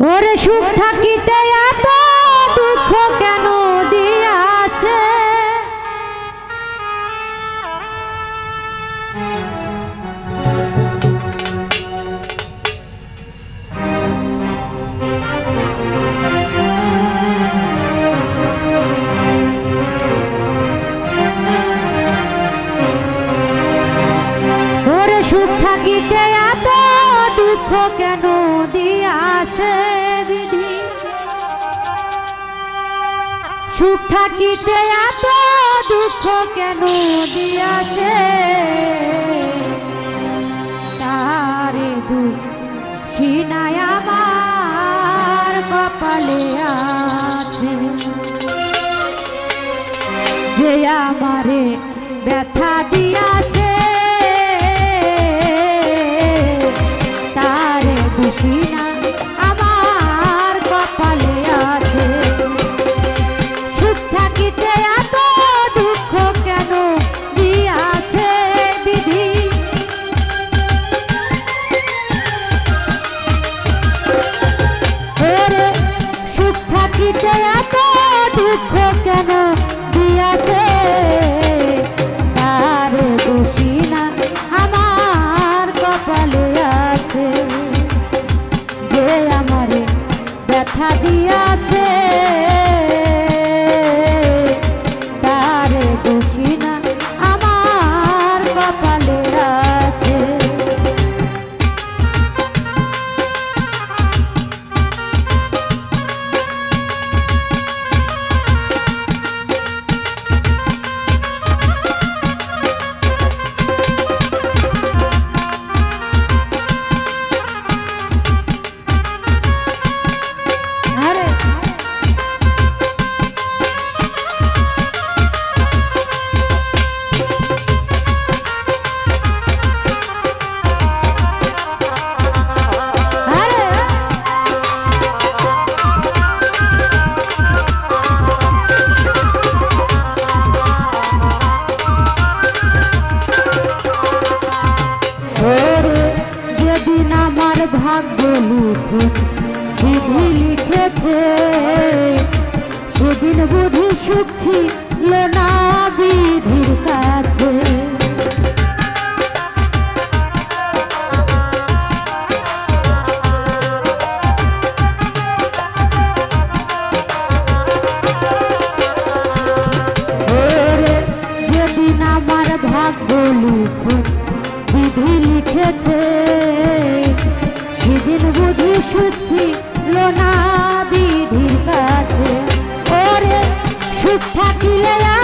ওরে সুখ থাকিতে এত দুঃখ কেন? সুখ থাকিতে এত দুঃখ কেন দিয়াছে? তারে দুঃখী আমার কপালে আছে। যে আমারে ব্যথা কাছে ঢুকছি মিথ্যা ছিল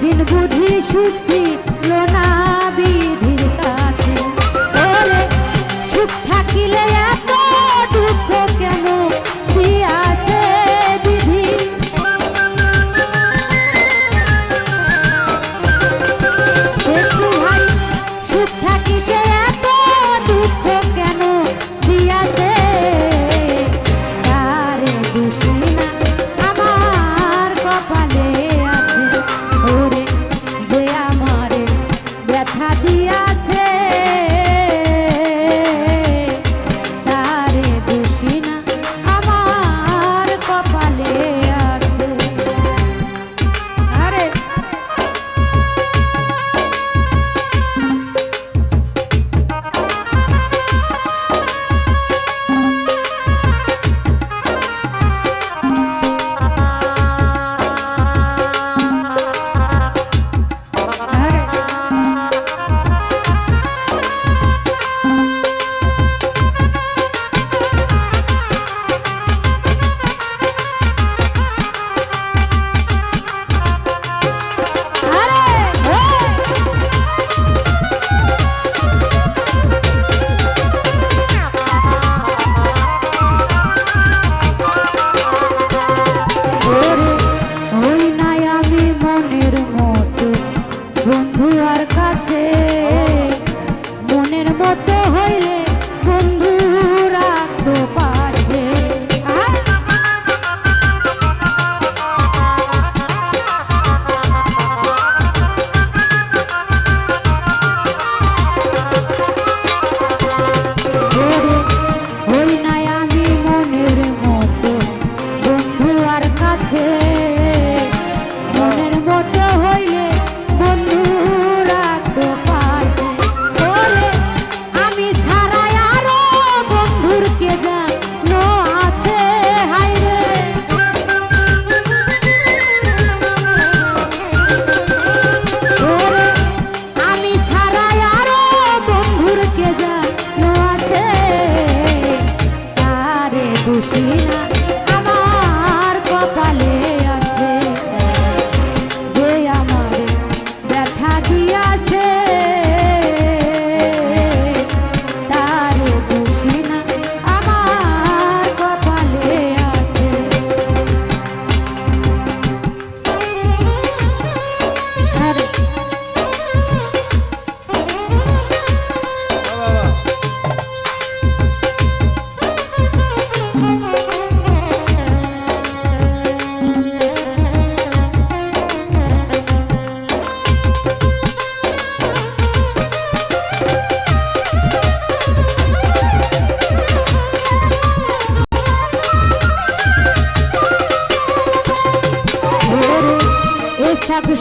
সেদিন বুঝি সুখী না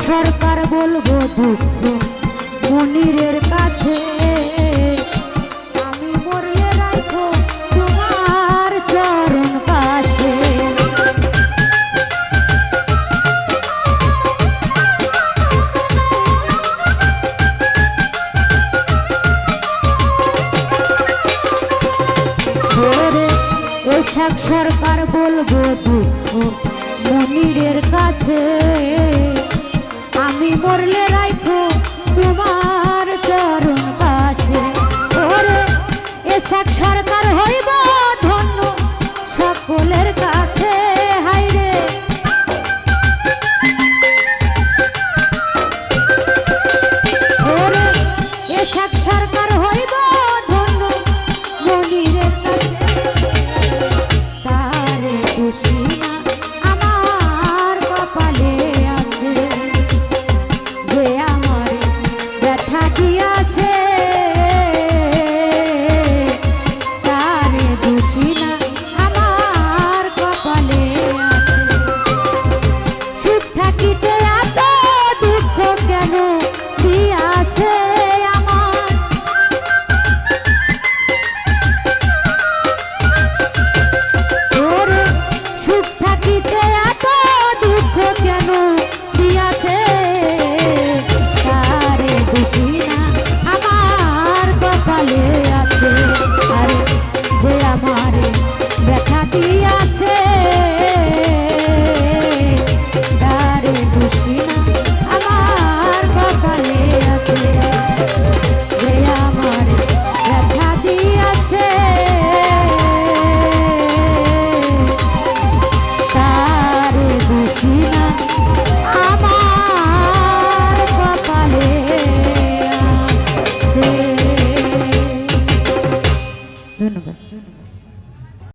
সরকার বলব দুঃখ মনিরের কাছে। হ্যাঁ সরকার বলব দুঃখ মনিরের কাছে। মরলে রাখো তোমার চরণ পাশে। ওরে এ সরকার হইবা Thank you.